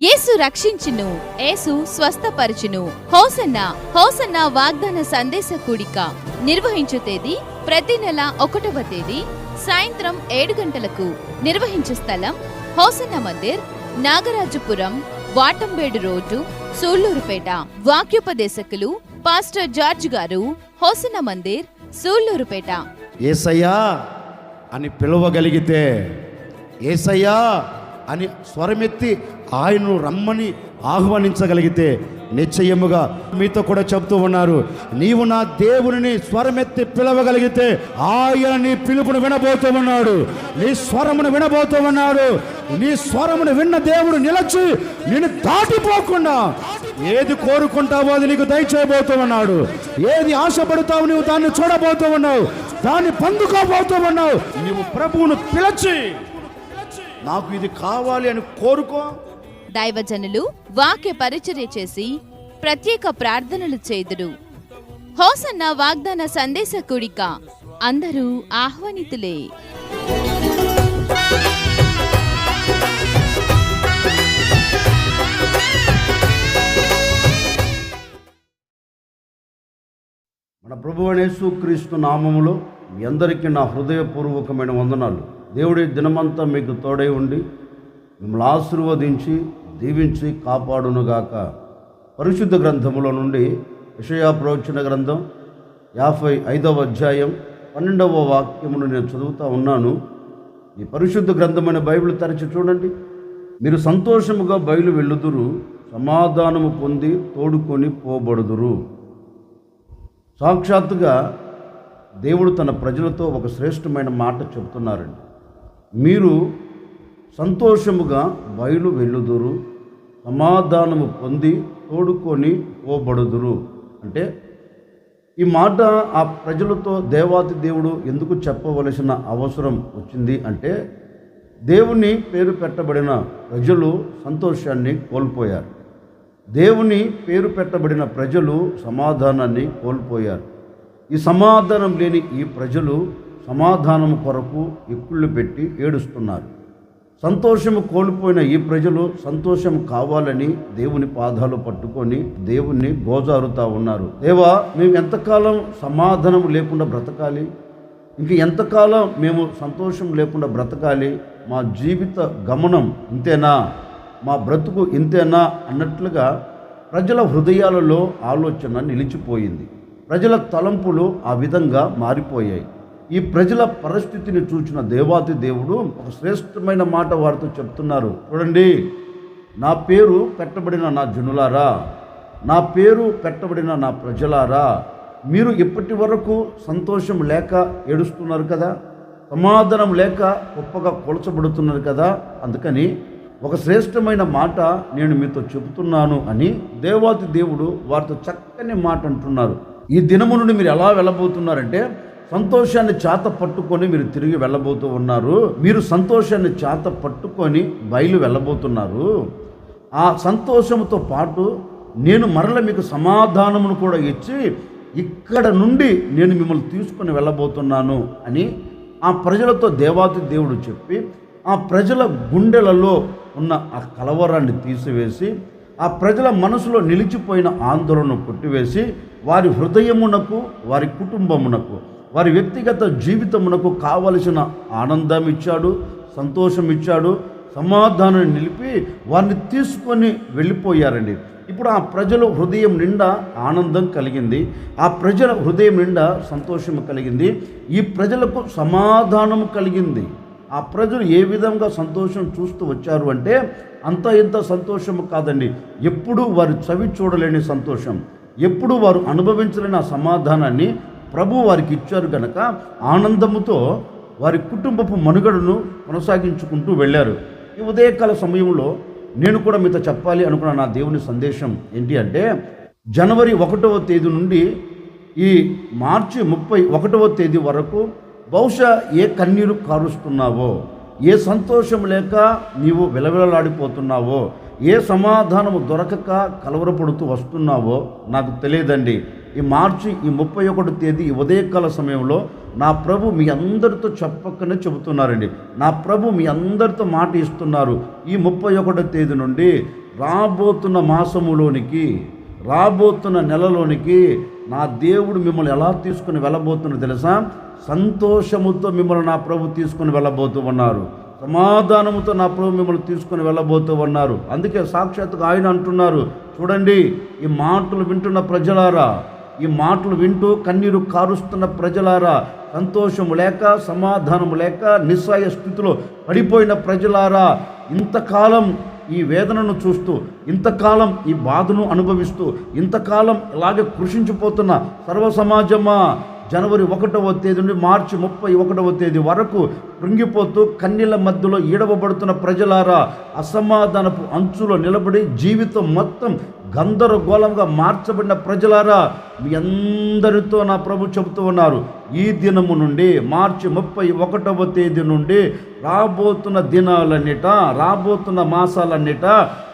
యేసు రక్షించును యేసు స్వస్థపరచును. Hosanna hosanna వాగ్దాన సందేశ కూడిక. నిర్వహించు తేదీ ప్రతి నెల ఒకటవ తేదీ సాయంత్రం ఏడు గంటలకు నిర్వహించు స్థలం హోసన్న మందిర్ నాగరాజపురం వాటంబేడు రోడ్డు సూళ్ళూరుపేట వాక్యోపదేశకులు పాస్టర్ జార్జ్ గారు హోసన్న మందిర్ సూళ్ళూరుపేట ఏసయ్యా అని పిలవగలిగితే ఏసయ్యా అని స్వరమెత్తి ఆయనను రమ్మని ఆహ్వానించగలిగితే నిశ్చయముగా మీతో కూడా చెప్తూ ఉన్నారు. నీవు నా దేవుని స్వరమెత్తి పిలవగలిగితే ఆయన నీ పిలుపును వినబోతూ ఉన్నాడు. నీ స్వరమును వినబోతూ ఉన్నాడు. నీ స్వరమును విన్న దేవుడు నిలచి నేను దాటిపోకుండా ఏది కోరుకుంటావో అది నీకు దయచేయబోతూ ఉన్నాడు. ఏది ఆశపడతావు నువ్వు దాన్ని చూడబోతూ ఉన్నావు. దాన్ని పొందుకోబోతూ ఉన్నావు. నీవు ప్రభువును పిలచి నాకు ఇది కావాలి అని కోరుకో. దైవజనులు వాక్య పరిచర్య చేసి ప్రత్యేక ప్రార్థనలు చేదురు హోసన్న వాగ్దాన సందేశ కుడిక. అందరూ ఆహ్వానితులే. మన ప్రభు క్రీస్తు నామములో మీ అందరికీ నా హృదయపూర్వకమైన వందనాలు. దేవుడి దినమంతా మీకు తోడై ఉండి మిమ్మల్ని ఆశీర్వదించి దీవించి కాపాడునుగాక. పరిశుద్ధ గ్రంథములో నుండి విషయా ప్రవచన గ్రంథం యాభై ఐదవ అధ్యాయం పన్నెండవ వాక్యమును నేను చదువుతూ ఉన్నాను. ఈ పరిశుద్ధ గ్రంథమైన బైబిల్ తెరచి చూడండి. మీరు సంతోషముగా బయలు వెళ్ళుదురు సమాధానము పొంది తోడుకొని పోబడుదురు. సాక్షాత్తుగా దేవుడు తన ప్రజలతో ఒక శ్రేష్టమైన మాట చెప్తున్నారండి మీరు సంతోషముగా బయలు వెళ్ళుదురు సమాధానము పొంది తోడుకొని పోబడుదురు. అంటే ఈ మాట ఆ ప్రజలతో దేవాతి దేవుడు ఎందుకు చెప్పవలసిన అవసరం వచ్చింది అంటే దేవుని పేరు పెట్టబడిన ప్రజలు సంతోషాన్ని కోల్పోయారు. దేవుని పేరు పెట్టబడిన ప్రజలు సమాధానాన్ని కోల్పోయారు. ఈ సమాధానం లేని ఈ ప్రజలు సమాధానం కొరకు ఎక్కుళ్ళు పెట్టి ఏడుస్తున్నారు. సంతోషము కోల్పోయిన ఈ ప్రజలు సంతోషం కావాలని దేవుని పాదాలు పట్టుకొని దేవుణ్ణి గోజారుతా ఉన్నారు. దేవా మేము ఎంతకాలం సమాధానం లేకుండా బ్రతకాలి? ఇంక ఎంతకాలం మేము సంతోషం లేకుండా బ్రతకాలి? మా జీవిత గమనం ఇంతేనా? మా బ్రతుకు ఇంతేనా? అన్నట్లుగా ప్రజల హృదయాలలో ఆలోచన నిలిచిపోయింది. ప్రజల తలంపులు ఆ విధంగా మారిపోయాయి. ఈ ప్రజల పరిస్థితిని చూచిన దేవాతి దేవుడు ఒక శ్రేష్టమైన మాట వారితో చెప్తున్నారు. చూడండి నా పేరు పెట్టబడిన నా జనులారా నా పేరు పెట్టబడిన నా ప్రజలారా మీరు ఇప్పటి వరకు సంతోషం లేక ఏడుస్తున్నారు కదా సమాధానం లేక గొప్పగా కొలచబడుతున్నారు కదా అందుకని ఒక శ్రేష్టమైన మాట నేను మీతో చెబుతున్నాను అని దేవాతి దేవుడు వారితో చక్కని మాట అంటున్నారు. ఈ దినము నుండి మీరు ఎలా వెళ్ళబోతున్నారంటే సంతోషాన్ని చేత పట్టుకొని మీరు తిరిగి వెళ్ళబోతూ ఉన్నారు. మీరు సంతోషాన్ని చేత పట్టుకొని బయలు వెళ్ళబోతున్నారు. ఆ సంతోషంతో పాటు నేను మరల మీకు సమాధానమును కూడా ఇచ్చి ఇక్కడ నుండి నేను మిమ్మల్ని తీసుకొని వెళ్ళబోతున్నాను అని ఆ ప్రజలతో దేవాతి దేవుడు చెప్పి ఆ ప్రజల గుండెలలో ఉన్న ఆ కలవరాన్ని తీసివేసి ఆ ప్రజల మనసులో నిలిచిపోయిన ఆందోళన కొట్టివేసి వారి హృదయమునకు వారి కుటుంబమునకు వారి వ్యక్తిగత జీవితమునకు కావలసిన ఆనందం ఇచ్చాడు సంతోషం ఇచ్చాడు సమాధానాన్ని నిలిపి వారిని తీసుకొని వెళ్ళిపోయారండి. ఇప్పుడు ఆ ప్రజల హృదయం నిండా ఆనందం కలిగింది. ఆ ప్రజల హృదయం నిండా సంతోషం కలిగింది. ఈ ప్రజలకు సమాధానం కలిగింది. ఆ ప్రజలు ఏ విధంగా సంతోషం చూస్తూ వచ్చారు అంటే అంత ఇంత సంతోషం కాదండి. ఎప్పుడు వారు చవి చూడలేని సంతోషం. ఎప్పుడు వారు అనుభవించలేని ఆ సమాధానాన్ని ప్రభు వారికి ఇచ్చారు కనుక ఆనందముతో వారి కుటుంబపు మనుగడను కొనసాగించుకుంటూ వెళ్ళారు. ఈ ఉదయకాల సమయంలో నేను కూడా మీతో చెప్పాలి అనుకున్న నా దేవుని సందేశం ఏంటి అంటే జనవరి ఒకటవ తేదీ నుండి ఈ మార్చి ముప్పై ఒకటవ తేదీ వరకు బహుశా ఏ కన్నీరు కారుస్తున్నావో ఏ సంతోషం లేక నీవు విలవిలలాడిపోతున్నావో ఏ సమాధానము దొరకక కలవరపడుతూ వస్తున్నావో నాకు తెలియదండి. ఈ మార్చి ఈ ముప్పై ఒకటి తేదీ ఈ ఉదయకాల సమయంలో నా ప్రభు మీ అందరితో చెప్పకనే చెబుతున్నారండి. నా ప్రభు మీ అందరితో మాట ఇస్తున్నారు. ఈ ముప్పై ఒకటో తేదీ నుండి రాబోతున్న మాసములోనికి రాబోతున్న నెలలోనికి నా దేవుడు మిమ్మల్ని ఎలా తీసుకుని వెళ్ళబోతున్నా తెలుసా? సంతోషముతో మిమ్మల్ని నా ప్రభు తీసుకుని వెళ్ళబోతూ ఉన్నారు. సమాధానముతో నా ప్రభు మిమ్మల్ని తీసుకుని వెళ్ళబోతూ ఉన్నారు. అందుకే సాక్షాత్తుగా ఆయన అంటున్నారు. చూడండి ఈ మాటలు వింటున్న ప్రజలారా ఈ మాటలు వింటూ కన్నీరు కారుస్తున్న ప్రజలారా సంతోషము లేక సమాధానము లేక నిస్సాయ స్థితిలో పడిపోయిన ప్రజలారా ఇంతకాలం ఈ వేదనను చూస్తూ ఇంతకాలం ఈ బాధను అనుభవిస్తూ ఇంతకాలం ఇలాగే కృషించిపోతున్న సర్వ సమాజమా జనవరి ఒకటవ తేదీ నుండి మార్చి ముప్పై ఒకటవ తేదీ వరకు కృంగిపోతూ కన్నీళ్ళ మధ్యలో ఈడవబడుతున్న ప్రజలారా అసమాధానపు అంచులో నిలబడి జీవితం మొత్తం గందరగోళంగా మార్చబడిన ప్రజలారా మీ అందరితో నా ప్రభు చెబుతూ ఉన్నారు. ఈ దినము నుండి మార్చి ముప్పై ఒకటవ తేదీ నుండి రాబోతున్న దినాలన్నిట రాబోతున్న మాసాలన్నిట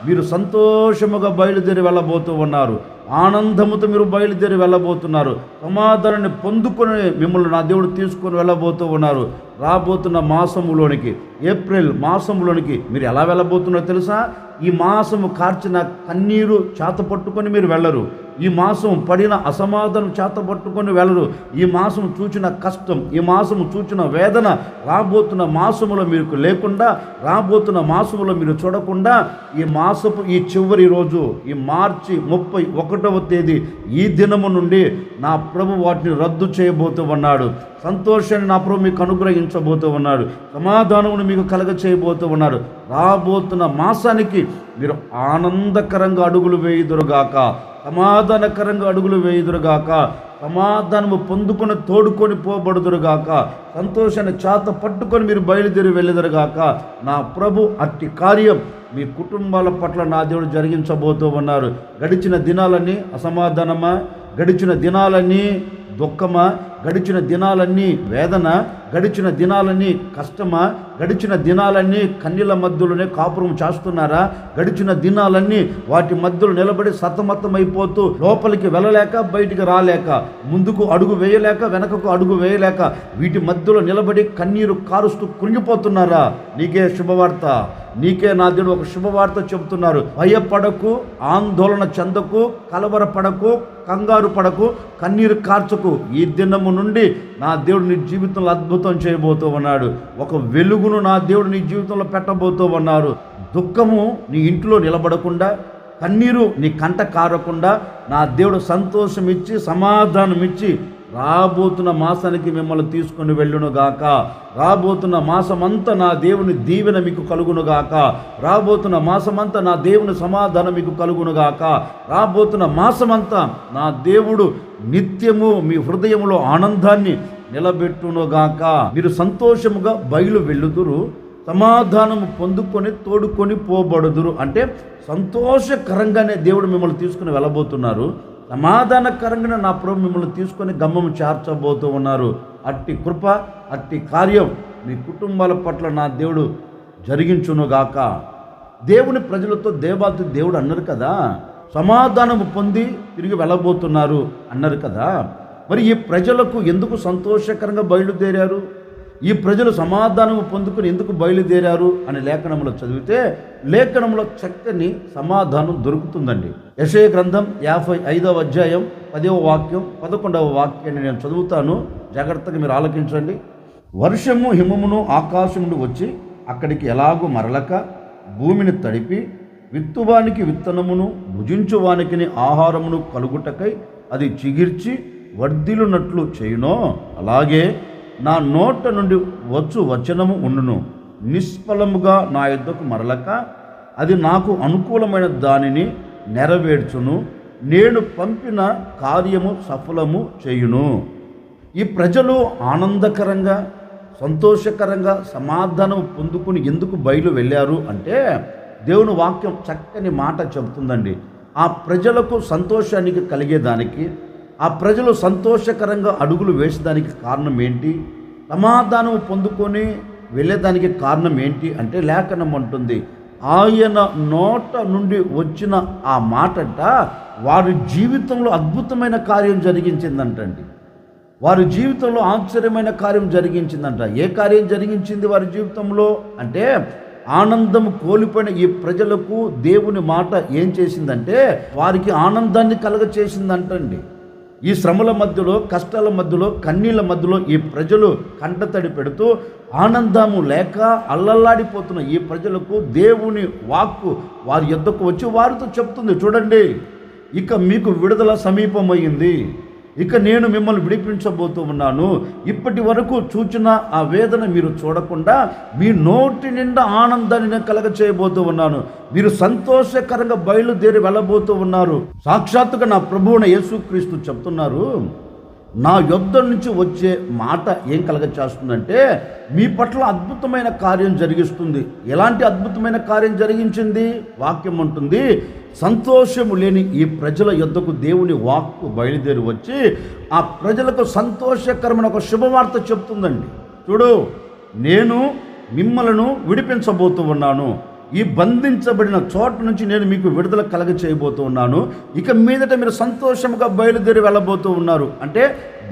మీరు సంతోషముగా బయలుదేరి వెళ్ళబోతూ ఉన్నారు. ఆనందముతో మీరు బయలుదేరి వెళ్ళబోతున్నారు. సమాధానాన్ని పొందుకొని మిమ్మల్ని నా దేవుడు తీసుకొని వెళ్ళబోతూ ఉన్నారు. రాబోతున్న మాసములోనికి ఏప్రిల్ మాసములోనికి మీరు ఎలా వెళ్ళబోతున్నారో తెలుసా? ఈ మాసము కార్చిన కన్నీరు చేత పట్టుకొని మీరు వెళ్ళరు. ఈ మాసం పడిన అసమాధానం చేత పట్టుకొని వెళ్ళరు. ఈ మాసం చూచిన కష్టం ఈ మాసం చూచిన వేదన రాబోతున్న మాసములో మీకు లేకుండా రాబోతున్న మాసములో మీరు చూడకుండా ఈ మాసపు ఈ చివరి రోజు ఈ మార్చి ముప్పై ఒకటవ తేదీ ఈ దినము నుండి నా ప్రభు వాటిని రద్దు చేయబోతూ ఉన్నాడు సంతోషాన్ని నా ప్రభు మీకు అనుగ్రహించబోతూ ఉన్నాడు సమాధానమును మీకు కలగ చేయబోతూ ఉన్నాడు రాబోతున్న మాసానికి మీరు ఆనందకరంగా అడుగులు వేయుదురుగాక. సమాధానకరంగా అడుగులు వేయుదురుగాక సమాధానము పొందుకొని తోడుకొని పోబడుదురుగాక సంతోషాన్ని చేత పట్టుకొని మీరు బయలుదేరి వెళ్ళదురుగాక నా ప్రభు అట్టి కార్యం మీ కుటుంబాల పట్ల నా దేవుడు జరిగించబోతూ ఉన్నారు. గడిచిన దినాలన్నీ అసమాధానమా? గడిచిన దినాలన్నీ దుఃఖమా? గడిచిన దినాలన్నీ వేదన గడిచిన దినాలన్నీ కష్టమా గడిచిన దినాలన్నీ కన్నీల మధ్యలోనే కాపురం చేస్తున్నారా గడిచిన దినాలన్నీ వాటి మధ్యలో నిలబడి సతమతమైపోతూ లోపలికి వెళ్ళలేక బయటికి రాలేక ముందుకు అడుగు వేయలేక వెనకకు అడుగు వేయలేక వీటి మధ్యలో నిలబడి కన్నీరు కారుస్తూ కృంగిపోతున్నారా? నీకే శుభవార్త. నీకే నా దేవుడు ఒక శుభవార్త చెబుతున్నారు. భయపడకు ఆందోళన చెందకు కలవరపడకు కంగారు పడకు కన్నీరు కార్చకు. ఈ దినము నుండి నా దేవుడు నీ జీవితంలో అద్భుతం చేయబోతూ ఉన్నాడు. ఒక వెలుగును నా దేవుడు నీ జీవితంలో పెట్టబోతూ ఉన్నారు. దుఃఖము నీ ఇంట్లో నిలబడకుండా కన్నీరు నీ కంట కారకుండా నా దేవుడు సంతోషం ఇచ్చి సమాధానం ఇచ్చి రాబోతున్న మాసానికి మిమ్మల్ని తీసుకుని వెళ్ళును గాక. రాబోతున్న మాసమంతా నా దేవుని దీవెన మీకు కలుగునుగాక రాబోతున్న మాసమంతా నా దేవుని సమాధానం మీకు కలుగునుగాక రాబోతున్న మాసమంతా నా దేవుడు నిత్యము మీ హృదయంలో ఆనందాన్ని నిలబెట్టునుగాక మీరు సంతోషముగా బయలు వెళ్ళుదురు సమాధానము పొందుకొని తోడుకొని పోబడుదురు. అంటే సంతోషకరంగానే దేవుడు మిమ్మల్ని తీసుకుని వెళ్ళబోతున్నారు. సమాధానకరంగా నా ప్రభు మిమ్మల్ని తీసుకొని గమ్మం చేర్చబోతూ ఉన్నారు. అట్టి కృప అట్టి కార్యం మీ కుటుంబాల పట్ల నా దేవుడు జరిగించునుగాక దేవుని ప్రజలతో దేవాతి దేవుడు అన్నారు కదా సమాధానము పొంది తిరిగి వెళ్ళబోతున్నారు అన్నారు కదా. మరి ఈ ప్రజలకు ఎందుకు సంతోషకరంగా బయలుదేరారు? ఈ ప్రజలు సమాధానము పొందుకుని ఎందుకు బయలుదేరారు అని లేఖనంలో చదివితే లేఖనంలో చక్కని సమాధానం దొరుకుతుందండి. యశయ గ్రంథం యాభై ఐదవ అధ్యాయం పదవ వాక్యం పదకొండవ వాక్యాన్ని నేను చదువుతాను. జాగ్రత్తగా మీరు ఆలకించండి. వర్షము హిమమును ఆకాశమును వచ్చి అక్కడికి ఎలాగూ మరలక భూమిని తడిపి విత్తువానికి విత్తనమును భుజించువానికి ఆహారమును కలుగుటకై అది చిగిర్చి వర్ధిలునట్లు చేయునో అలాగే నా నోట నుండి వచ్చు వచనము ఉండును. నిష్ఫలముగా నా యుద్ధకు మరలక అది నాకు అనుకూలమైన దానిని నెరవేర్చును. నేను పంపిన కార్యము సఫలము చేయును. ఈ ప్రజలు ఆనందకరంగా సంతోషకరంగా సమాధానం పొందుకుని ఎందుకు బయలు వెళ్ళారు అంటే దేవుని వాక్యం చక్కని మాట చెబుతుందండి. ఆ ప్రజలకు సంతోషానికి కలిగేదానికి ఆ ప్రజలు సంతోషకరంగా అడుగులు వేసేదానికి కారణం ఏంటి? సమాధానం పొందుకొని వెళ్ళేదానికి కారణం ఏంటి అంటే లేఖనం అంటుంది. ఆయన నోట నుండి వచ్చిన ఆ మాటంట వారి జీవితంలో అద్భుతమైన కార్యం జరిగించిందంటండి. వారి జీవితంలో ఆశ్చర్యమైన కార్యం జరిగించిందంట. ఏ కార్యం జరిగించింది వారి జీవితంలో? అంటే ఆనందం కోల్పోయిన ఈ ప్రజలకు దేవుని మాట ఏం చేసిందంటే వారికి ఆనందాన్ని కలగ చేసిందంటండి ఈ శ్రమల మధ్యలో కష్టాల మధ్యలో కన్నీళ్ళ మధ్యలో ఈ ప్రజలు కంటతడి పెడుతూ ఆనందము లేక అల్లల్లాడిపోతున్న ఈ ప్రజలకు దేవుని వాక్కు వారి యొద్దకు వచ్చి వారితో చెప్తుంది. చూడండి ఇక మీకు విడుదల సమీపమైంది. ఇక నేను మిమ్మల్ని విడిపించబోతూ ఉన్నాను. ఇప్పటి వరకు చూచిన ఆ వేదన మీరు చూడకుండా మీ నోటి నిండా ఆనందాన్ని నేను కలగ చేయబోతూ ఉన్నాను. మీరు సంతోషకరంగా బయలుదేరి వెళ్ళబోతూ ఉన్నారు. సాక్షాత్తుగా నా ప్రభువున యేసుక్రీస్తు చెప్తున్నారు. నా యుద్ధం నుంచి వచ్చే మాట ఏం కలగ చేస్తుందంటే మీ పట్ల అద్భుతమైన కార్యం జరిగిస్తుంది. ఎలాంటి అద్భుతమైన కార్యం జరిగించింది? వాక్యం ఉంటుంది సంతోషము లేని ఈ ప్రజల యొద్దకు దేవుని వాక్కు బయలుదేరి వచ్చి ఆ ప్రజలకు సంతోషకరమైన ఒక శుభవార్త చెప్తుందండి. చూడు నేను మిమ్మలను విడిపించబోతూ ఉన్నాను. ఈ బంధించబడిన చోట నుంచి నేను మీకు విడుదల కలగ చేయబోతూ ఉన్నాను ఇక మీదట మీరు సంతోషంగా బయలుదేరి వెళ్ళబోతూ ఉన్నారు. అంటే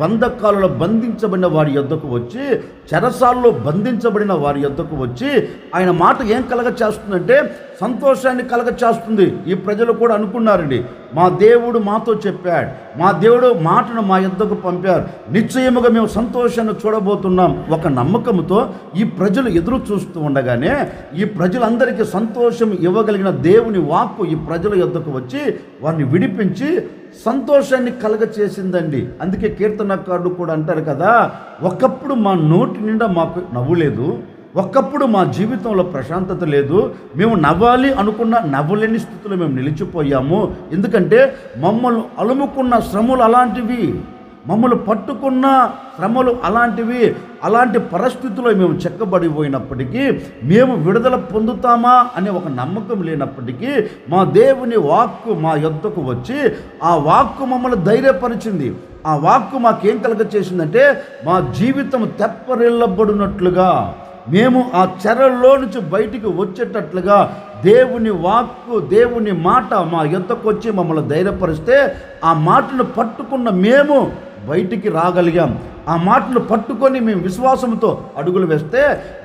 బంధకాలలో బంధించబడిన వారి యొద్దకు వచ్చి చెరసాల్లో బంధించబడిన వారి యొద్దకు వచ్చి ఆయన మాట ఏం కలగ చేస్తుందంటే సంతోషాన్ని కలగ చేస్తుంది ఈ ప్రజలు కూడా అనుకున్నారండి. మా దేవుడు మాతో చెప్పాడు. మా దేవుడు మాటను మా యుద్ధకు పంపారు. నిశ్చయముగా మేము సంతోషాన్ని చూడబోతున్నాం. ఒక నమ్మకంతో ఈ ప్రజలు ఎదురు చూస్తూ ఉండగానే ఈ ప్రజలందరికీ సంతోషం ఇవ్వగలిగిన దేవుని వాక్కు ఈ ప్రజల యుద్ధకు వచ్చి వారిని విడిపించి సంతోషాన్ని కలగ చేసిందండి అందుకే కీర్తనకారుడు కూడా అంటారు కదా ఒకప్పుడు మా నోటి నిండా మాకు నవ్వులేదు ఒకప్పుడు మా జీవితంలో ప్రశాంతత లేదు. మేము నవ్వాలి అనుకున్న నవ్వలేని స్థితిలో మేము నిలిచిపోయాము. ఎందుకంటే మమ్మల్ని అలుముకున్న శ్రమలు అలాంటివి మమ్మల్ని పట్టుకున్న శ్రమలు అలాంటివి అలాంటి పరిస్థితుల్లో మేము చెక్కబడిపోయినప్పటికీ మేము విడుదల పొందుతామా అనే ఒక నమ్మకం లేనప్పటికీ మా దేవుని వాక్కు మా యొద్దకు వచ్చి ఆ వాక్కు మమ్మల్ని ధైర్యపరిచింది. ఆ వాక్కు మాకేం కలగ చేసిందంటే మా జీవితం తెప్పరిల్లబడినట్లుగా మేము ఆ చెరల్లో నుంచి బయటికి వచ్చేటట్లుగా దేవుని వాక్కు దేవుని మాట మా యొద్దకు వచ్చి మమ్మల్ని ధైర్యపరిస్తే ఆ మాటను పట్టుకున్న మేము బయటికి రాగలిగాం. ఆ మాటను పట్టుకొని మేము విశ్వాసంతో అడుగులు వేస్తే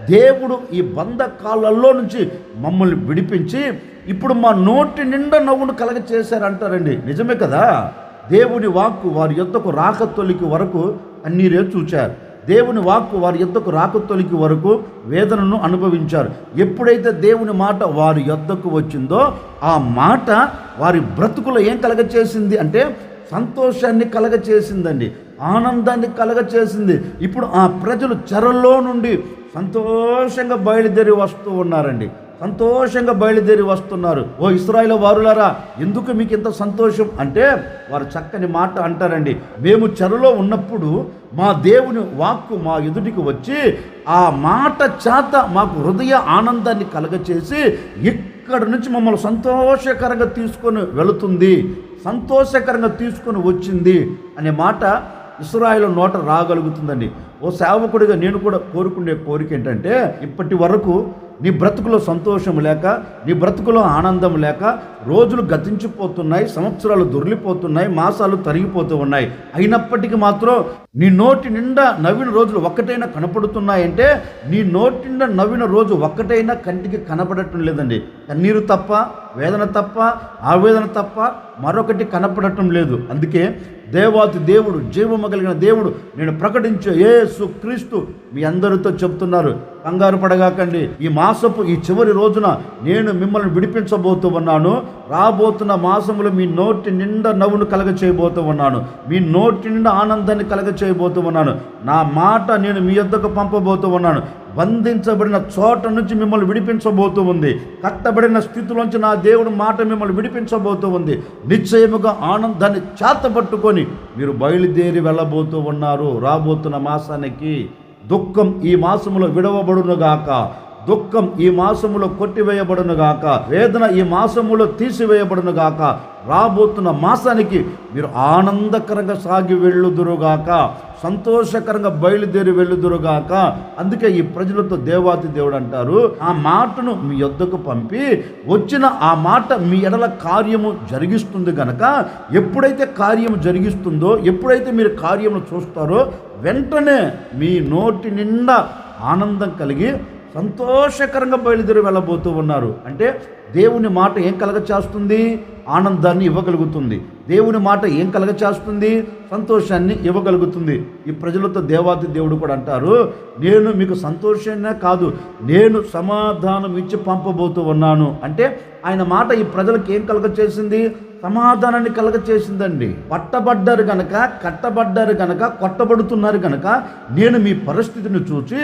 దేవుడు ఈ బంధకాలలో నుంచి మమ్మల్ని విడిపించి ఇప్పుడు మా నోటి నిండా నవ్వును కలగ చేశారంటారండి నిజమే కదా? దేవుని వాక్కు వారి యొద్దకు రాక తొలికి వరకు అన్నీరే చూచారు. దేవుని వాక్కు వారి యొద్దకు రాక తొలికి వరకు వేదనను అనుభవించారు. ఎప్పుడైతే దేవుని మాట వారి యొద్దకు వచ్చిందో ఆ మాట వారి బ్రతుకులో ఏం కలగచేసింది అంటే సంతోషాన్ని కలగచేసిందండి ఆనందాన్ని కలగచేసింది. ఇప్పుడు ఆ ప్రజలు చెరల్లో నుండి సంతోషంగా బయలుదేరి వస్తూ ఉన్నారండి. సంతోషంగా బయలుదేరి వస్తున్నారు. ఓ ఇస్రాయిల్ వారులారా ఎందుకు మీకు ఇంత సంతోషం? అంటే వారు చక్కని మాట అంటారండి మేము చెరలో ఉన్నప్పుడు మా దేవుని వాక్కు మా ఎదుటికి వచ్చి ఆ మాట చేత మాకు హృదయ ఆనందాన్ని కలగచేసి ఇక్కడ నుంచి మమ్మల్ని సంతోషకరంగా తీసుకొని వెళుతుంది సంతోషకరంగా తీసుకొని వచ్చింది అనే మాట ఇస్రాయిల్ నోట రాగలుగుతుందండి. ఓ సేవకుడిగా నేను కూడా కోరుకునే కోరిక ఏంటంటే ఇప్పటి వరకు నీ బ్రతుకులో సంతోషం లేక నీ బ్రతుకులో ఆనందం లేక రోజులు గతించిపోతున్నాయి సంవత్సరాలు దొరిలిపోతున్నాయి మాసాలు తరిగిపోతూ ఉన్నాయి. అయినప్పటికీ మాత్రం నీ నోటి నిండా నవ్విన రోజులు ఒక్కటైనా కనపడుతున్నాయంటే నీ నోటి నిండా నవ్విన రోజు ఒక్కటైనా కంటికి కనపడటం లేదండి. కన్నీరు తప్ప వేదన తప్ప ఆవేదన తప్ప మరొకటి కనపడటం లేదు. అందుకే దేవాతి దేవుడు జీవము కలిగిన దేవుడు నేను ప్రకటించే యేసు క్రీస్తు మీ అందరితో చెప్తున్నారు కంగారు పడగాకండి. ఈ మాసపు ఈ చివరి రోజున నేను మిమ్మల్ని విడిపించబోతూ ఉన్నాను రాబోతున్న మాసములు మీ నోటి నిండా నవ్వును కలగ చేయబోతూ ఉన్నాను మీ నోటి నిండా ఆనందాన్ని కలగ చేయబోతూ ఉన్నాను నా మాట నేను మీ యొద్దకు పంపబోతూ ఉన్నాను బంధించబడిన చోట నుంచి మిమ్మల్ని విడిపించబోతూ ఉంది. కట్టబడిన స్థితిలోంచి నా దేవుడు మాట మిమ్మల్ని విడిపించబోతూ ఉంది. నిశ్చయముగా ఆనందాన్ని చేతపట్టుకొని మీరు బయలుదేరి వెళ్ళబోతూ ఉన్నారు. రాబోతున్న మాసానికి దుఃఖం ఈ మాసములో విడవబడునుగాక. దుఃఖం ఈ మాసములో కొట్టివేయబడునుగాక. వేదన ఈ మాసములో తీసివేయబడునుగాక. రాబోతున్న మాసానికి మీరు ఆనందకరంగా సాగి వెళ్ళుదురుగాక. సంతోషకరంగా బయలుదేరి వెళ్ళుదురుగాక. అందుకే ఈ ప్రజలతో దేవాతి దేవుడు అంటారు ఆ మాటను మీ యొద్దకు పంపి వచ్చిన ఆ మాట మీ ఎడల కార్యము జరిగిస్తుంది గనక ఎప్పుడైతే కార్యము జరిగిస్తుందో ఎప్పుడైతే మీరు కార్యము చూస్తారో వెంటనే మీ నోటి నిండా ఆనందం కలిగి సంతోషకరంగా బయలుదేరి వెళ్ళబోతూ ఉన్నారు. అంటే దేవుని మాట ఏం కలగ చేస్తుంది ఆనందాన్ని ఇవ్వగలుగుతుంది. దేవుని మాట ఏం కలగ చేస్తుంది సంతోషాన్ని ఇవ్వగలుగుతుంది. ఈ ప్రజలతో దేవాది దేవుడు కూడా అంటారు నేను మీకు సంతోషాన్నే కాదు నేను సమాధానం ఇచ్చి పంపబోతూ ఉన్నాను. అంటే ఆయన మాట ఈ ప్రజలకు ఏం కలగ చేసింది సమాధానాన్ని కలగ చేసిందండి పట్టబడ్డారు గనక కట్టబడ్డారు గనక కొట్టబడుతున్నారు గనక నేను మీ పరిస్థితిని చూసి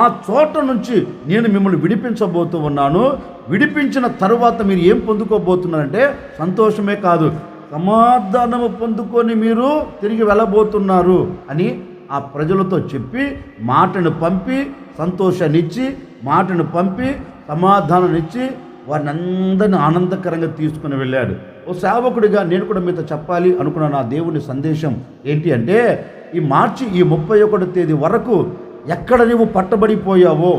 ఆ చోట నుంచి నేను మిమ్మల్ని విడిపించబోతూ ఉన్నాను. విడిపించిన తర్వాత మీరు ఏం పొందుకోబోతున్నారంటే సంతోషమే కాదు సమాధానము పొందుకొని మీరు తిరిగి వెళ్ళబోతున్నారు అని ఆ ప్రజలతో చెప్పి మాటను పంపి సంతోషాన్నిచ్చి మాటను పంపి సమాధానాన్నిచ్చి వారిని అందరిని ఆనందకరంగా తీసుకుని వెళ్ళాడు. ఓ సేవకుడిగా నేను కూడా మీతో చెప్పాలి అనుకున్న నా దేవుని సందేశం ఏంటి అంటే ఈ మార్చి ఈ ముప్పై ఒకటో తేదీ వరకు ఎక్కడ నీవు పట్టబడిపోయావో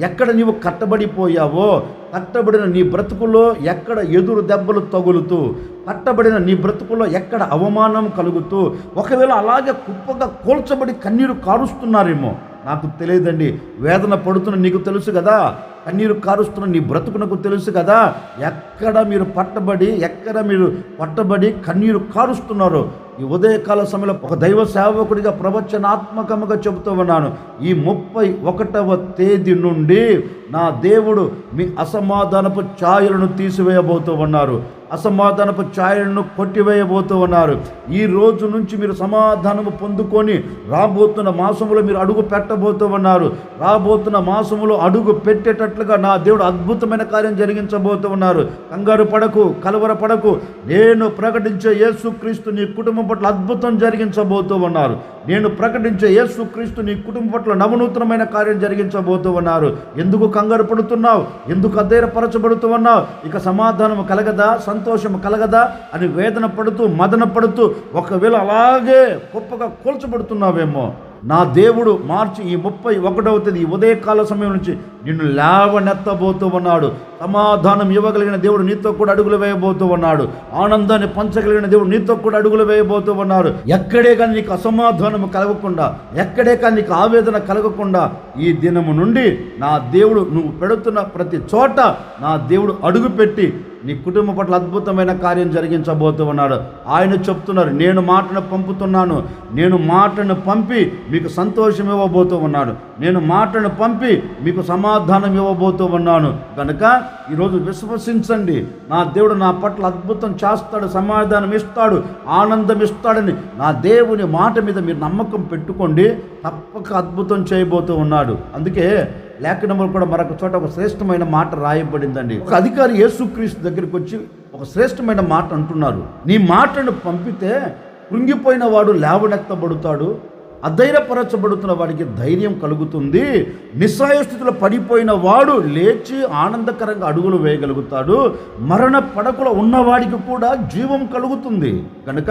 ఎక్కడ నీవు కట్టబడిపోయావో కట్టబడిన నీ బ్రతుకులో ఎక్కడ ఎదురు దెబ్బలు తగులుతూ కట్టబడిన నీ బ్రతుకులో ఎక్కడ అవమానం కలుగుతూ ఒకవేళ అలాగే కుప్పగా కూల్చబడి కన్నీరు కారుస్తున్నారేమో నాకు తెలియదండి. వేదన పడుతున్న నీకు తెలుసు కదా కన్నీరు కారుస్తున్న నీ బ్రతుకు నాకు తెలుసు కదా. ఎక్కడ మీరు పట్టబడి ఎక్కడ మీరు పట్టబడి కన్నీరు కారుస్తున్నారు? ఈ ఉదయకాల సమయంలో ఒక దైవ సేవకుడిగా ప్రవచనాత్మకముగా చెబుతూ ఉన్నాను. ఈ ముప్పై ఒకటవ తేదీ నుండి నా దేవుడు మీ అసమాధానపు ఛాయలను తీసివేయబోతూ ఉన్నారు. అసమాధానపు ఛాయలను కొట్టివేయబోతూ ఉన్నారు. ఈ రోజు నుంచి మీరు సమాధానము పొందుకొని రాబోతున్న మాసములో మీరు అడుగు పెట్టబోతూ ఉన్నారు. రాబోతున్న మాసములో అడుగు పెట్టేటట్లుగా నా దేవుడు అద్భుతమైన కార్యం జరిగించబోతూ ఉన్నారు. కంగారు పడకు కలవర పడకు. నేను ప్రకటించే యేసుక్రీస్తు నీ కుటుంబం పట్ల అద్భుతం జరిగించబోతూ ఉన్నారు. నేను ప్రకటించే యేసుక్రీస్తు నీ కుటుంబం పట్ల నవనూతనమైన కార్యం జరిగించబోతూ ఉన్నారు. ఎందుకు కంగారు పడుతున్నావు. ఎందుకు అధైర్యపరచబడుతూ ఉన్నావు ఇక సమాధానం కలగదా? సంతోషం కలగదా? అని వేదన పడుతూ మదన పడుతూ ఒకవేళ అలాగే గొప్పగా కూల్చబడుతున్నావేమో. నా దేవుడు మార్చి ఈ ముప్పై ఒకటవ తేదీ ఉదయకాల సమయం నుంచి నిన్ను లేవనెత్తబోతూ ఉన్నాడు. సమాధానం ఇవ్వగలిగిన దేవుడు నీతో కూడా అడుగులు వేయబోతూ ఉన్నాడు. ఆనందాన్ని పంచగలిగిన దేవుడు నీతో కూడా అడుగులు వేయబోతూ ఉన్నారు ఎక్కడే కానీ నీకు అసమాధానం కలగకుండా ఎక్కడే కానీ నీకు ఆవేదన కలగకుండా ఈ దినము నుండి నా దేవుడు నువ్వు పెడుతున్న ప్రతి చోట నా దేవుడు అడుగు పెట్టి నీ కుటుంబం పట్ల అద్భుతమైన కార్యం జరిగించబోతూ ఉన్నాడు. ఆయన చెప్తున్నారు నేను మాటను పంపుతున్నాను. నేను మాటను పంపి మీకు సంతోషం ఇవ్వబోతూ ఉన్నాడు. నేను మాటను పంపి మీకు సమాధానం ఇవ్వబోతూ ఉన్నాను. కనుక ఈరోజు విశ్వసించండి. నా దేవుడు నా పట్ల అద్భుతం చేస్తాడు సమాధానం ఇస్తాడు ఆనందం ఇస్తాడని నా దేవుని మాట మీద మీరు నమ్మకం పెట్టుకోండి. తప్పక అద్భుతం చేయబోతూ ఉన్నాడు. అందుకే లేఖనములు కూడా మరొక చోట ఒక శ్రేష్టమైన మాట రాయబడిందండి. ఒక అధికారి యేసుక్రీస్తు దగ్గరికి వచ్చి ఒక శ్రేష్టమైన మాట అంటున్నారు. నీ మాటను పంపితే కృంగిపోయిన వాడు లేవనెత్తబడుతాడు అధైర్యపరచబడుతున్న వాడికి ధైర్యం కలుగుతుంది నిస్సాయస్థితిలో పడిపోయిన వాడు లేచి ఆనందకరంగా అడుగులు వేయగలుగుతాడు మరణ పడకలో ఉన్నవాడికి కూడా జీవం కలుగుతుంది. కనుక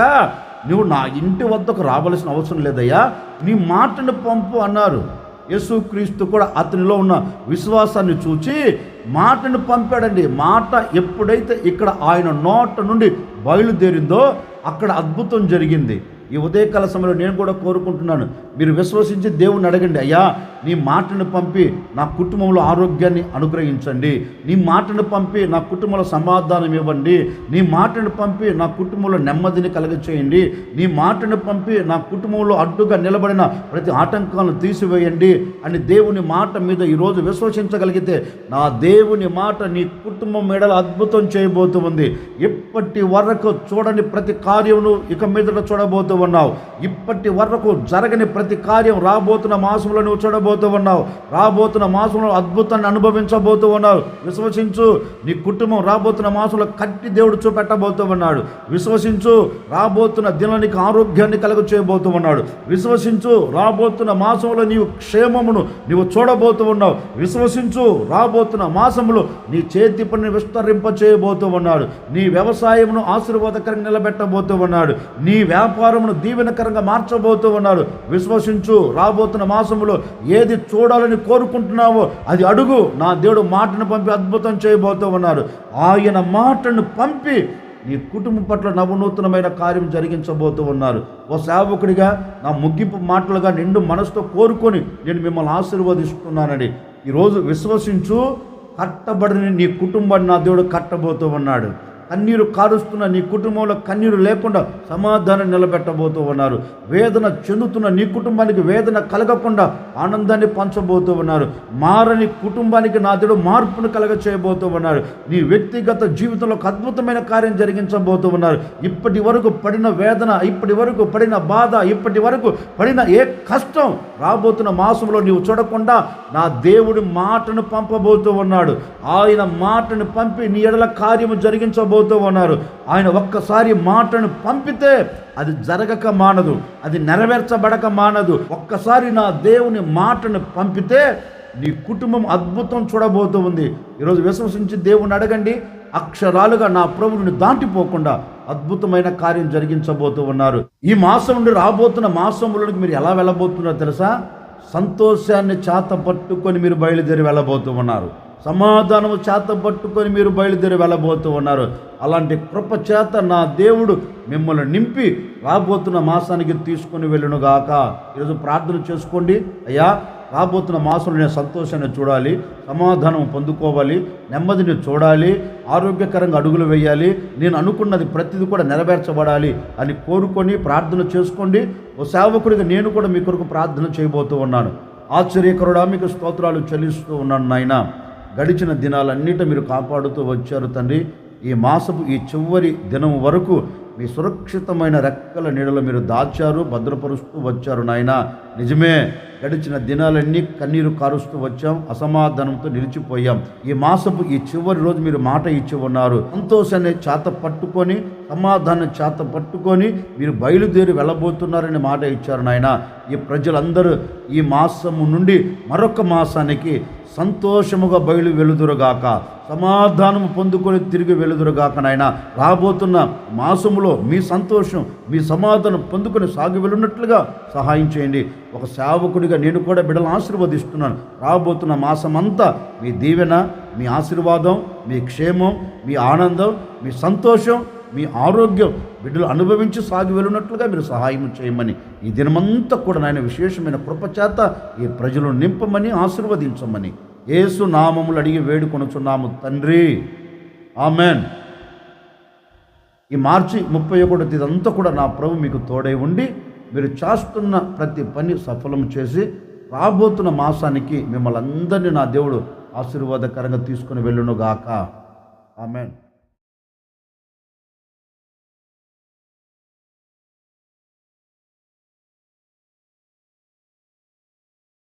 నువ్వు నా ఇంటి వద్దకు రావలసిన అవసరం లేదయ్యా నీ మాటను పంపు అన్నారు. యేసుక్రీస్తు కూడా అతనిలో ఉన్న విశ్వాసాన్ని చూచి మాటను పంపాడండి. మాట ఎప్పుడైతే ఇక్కడ ఆయన నోట నుండి బయలుదేరిందో అక్కడ అద్భుతం జరిగింది. ఈ ఉదయకాల సమయంలో నేను కూడా కోరుకుంటున్నాను. మీరు విశ్వసించి దేవుణ్ణి అడగండి అయ్యా నీ మాటను పంపి నా కుటుంబంలో ఆరోగ్యాన్ని అనుగ్రహించండి. నీ మాటను పంపి నా కుటుంబంలో సమాధానం ఇవ్వండి. నీ మాటను పంపి నా కుటుంబంలో నెమ్మదిని కలగచేయండి. నీ మాటను పంపి నా కుటుంబంలో అడ్డుగా నిలబడిన ప్రతి ఆటంకాలను తీసివేయండి అని దేవుని మాట మీద ఈరోజు విశ్వసించగలిగితే నా దేవుని మాట నీ కుటుంబం మెడల అద్భుతం చేయబోతుంది ఇప్పటి వరకు చూడని ప్రతి కార్యమును ఇక మీదట చూడబోతూ ఉన్నావు ఇప్పటి వరకు జరగని ప్రతి కార్యం రాబోతున్న మాసంలో నువ్వు చూడబోతూ ఉన్నావు. రాబోతున్న మాసంలో అద్భుతాన్ని అనుభవించబోతూ ఉన్నావు. విశ్వసించు. నీ కుటుంబం రాబోతున్న మాసంలో కట్టి దేవుడు చూపెట్టబోతూ ఉన్నాడు. విశ్వసించు. రాబోతున్న దినానికి ఆరోగ్యాన్ని కలుగ చేయబోతూ ఉన్నాడు. విశ్వసించు. రాబోతున్న మాసంలో నీవు క్షేమమును నీవు చూడబోతూ ఉన్నావు. విశ్వసించు. రాబోతున్న మాసములు నీ చేతి పనిని విస్తరింప చేయబోతూ ఉన్నాడు. నీ వ్యవసాయమును ఆశీర్వాదకరంగా నిలబెట్టబోతూ ఉన్నాడు. నీ వ్యాపారమును దీవెనకరంగా మార్చబోతూ ఉన్నాడు. విశ్వసించు. రాబోతున్న మాసములో ఏది చూడాలని కోరుకుంటున్నావో అది అడుగు. నా దేవుడు మాటను పంపి అద్భుతం చేయబోతూ ఉన్నాడు ఆయన మాటను పంపి నీ కుటుంబం పట్ల నవనూతనమైన కార్యం జరిగించబోతూ ఉన్నారు. ఓ సేవకుడిగా నా ముగింపు మాటలుగా నిండు మనసుతో కోరుకొని నేను మిమ్మల్ని ఆశీర్వదిస్తున్నానండి ఈరోజు విశ్వసించు. కట్టబడిన నీ కుటుంబాన్ని నా దేవుడు కట్టబోతూ ఉన్నాడు. కన్నీరు కారుస్తున్న నీ కుటుంబంలో కన్నీరు లేకుండా సమాధానం నిలబెట్టబోతూ ఉన్నారు. వేదన చెందుతున్న నీ కుటుంబానికి వేదన కలగకుండా ఆనందాన్ని పంచబోతూ ఉన్నారు. మారని కుటుంబానికి నా దేవుడు మార్పును కలగ చేయబోతూ ఉన్నారు. నీ వ్యక్తిగత జీవితంలో ఒక అద్భుతమైన కార్యం జరిగించబోతూ ఉన్నారు. ఇప్పటి వరకు పడిన వేదన ఇప్పటి వరకు పడిన బాధ ఇప్పటి వరకు పడిన ఏ కష్టం రాబోతున్న మాసంలో నీవు చూడకుండా నా దేవుడి మాటను పంపబోతూ ఉన్నాడు. ఆయన మాటను పంపి నీ ఎడల కార్యము జరిగించబో జరిగించబోతూ ఉన్నారు. ఆయన ఒక్కసారి మాటను పంపితే అది జరగక మానదు అది నెరవేర్చబడక మానదు. ఒక్కసారి నా దేవుని మాటను పంపితే నీ కుటుంబం అద్భుతం చూడబోతూ ఉంది. ఈరోజు విశ్వసించి దేవుని అడగండి. అక్షరాలుగా నా ప్రభువుని దాటిపోకుండా అద్భుతమైన కార్యం జరిగించబోతూ ఉన్నారు. ఈ మాసం నుండి రాబోతున్న మాసంలోకి మీరు ఎలా వెళ్ళబోతున్నారో తెలుసా? సంతోషాన్ని చేత పట్టుకొని మీరు బయలుదేరి వెళ్ళబోతూ ఉన్నారు. సమాధానము చేత పట్టుకొని మీరు బయలుదేరి వెళ్ళబోతూ ఉన్నారు. అలాంటి కృప చేత నా దేవుడు మిమ్మల్ని నింపి రాబోతున్న మాసానికి తీసుకొని వెళ్ళునుగాక. ఈరోజు ప్రార్థన చేసుకోండి. అయ్యా రాబోతున్న మాసంలో నేను సంతోషాన్ని చూడాలి సమాధానం పొందుకోవాలి నెమ్మదిని చూడాలి ఆరోగ్యకరంగా అడుగులు వేయాలి నేను అనుకున్నది ప్రతిదీ కూడా నెరవేర్చబడాలి అని కోరుకొని ప్రార్థన చేసుకోండి. ఓ సేవకుడిగా నేను కూడా మీ కొరకు ప్రార్థన చేయబోతూ ఉన్నాను. ఆశ్చర్యకరుడా మీకు స్తోత్రాలు చెల్లిస్తూ ఉన్నాను నాయన. గడిచిన దినాలన్నిటి మీరు కాపాడుతూ వచ్చారు తండ్రి. ఈ మాసపు ఈ చివరి దినం వరకు మీ సురక్షితమైన రెక్కల నీడలో మీరు దాచారు భద్రపరుస్తూ వచ్చారు నాయన. నిజమే గడిచిన దినాలన్నీ కన్నీరు కారుస్తూ వచ్చాం అసమాధానంతో నిలిచిపోయాం. ఈ మాసపు ఈ చివరి రోజు మీరు మాట ఇచ్చి ఉన్నారు. సంతోషాన్ని చేత పట్టుకొని సమాధానం చేత పట్టుకొని మీరు బయలుదేరి వెళ్ళబోతున్నారని మాట ఇచ్చారు నాయన. ఈ ప్రజలందరూ ఈ మాసము నుండి మరొక మాసానికి సంతోషముగా బయలు వెలుదురుగాక సమాధానము పొందుకొని తిరిగి వెలుదురుగాక నాయన. రాబోతున్న మాసములో మీ సంతోషం మీ సమాధానం పొందుకొని సాగి వెళ్ళున్నట్లుగా సహాయం చేయండి. ఒక సేవకుడిగా నేను కూడా బిడ్డలు ఆశీర్వదిస్తున్నాను. రాబోతున్న మాసమంతా మీ దీవెన మీ ఆశీర్వాదం మీ క్షేమం మీ ఆనందం మీ సంతోషం మీ ఆరోగ్యం బిడ్డలు అనుభవించి సాగి వెళ్ళినట్లుగా మీరు సహాయం చేయమని ఈ దినమంతా కూడా నాయన విశేషమైన కృపచేత ఈ ప్రజలను నింపమని ఆశీర్వదించమని ఏసు నామములు అడిగి వేడుకొనుచున్నాము తండ్రి. ఆమెన్. ఈ మార్చి ముప్పై ఒకటో తేదీ అంతా కూడా నా ప్రభు మీకు తోడై ఉండి మీరు చేస్తున్న ప్రతి పని సఫలం చేసి రాబోతున్న మాసానికి మిమ్మల్ని అందరినీ నా దేవుడు ఆశీర్వాదకరంగా తీసుకుని వెళ్ళునుగాక ఆమెన్.